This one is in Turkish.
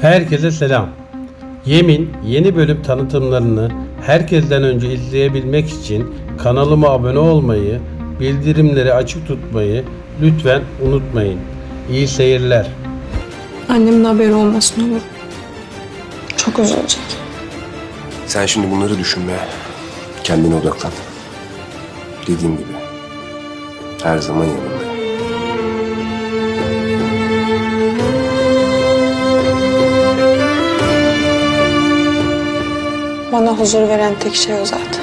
Herkese selam. Yemin yeni bölüm tanıtımlarını herkesten önce izleyebilmek için kanalıma abone olmayı, bildirimleri açık tutmayı lütfen unutmayın. İyi seyirler. Annemin haberi olmasın olur. Çok üzülecek. Sen şimdi bunları düşünme. Kendine odaklan. Dediğim gibi. Her zaman yanındayım. Bana huzur veren tek şey o zaten.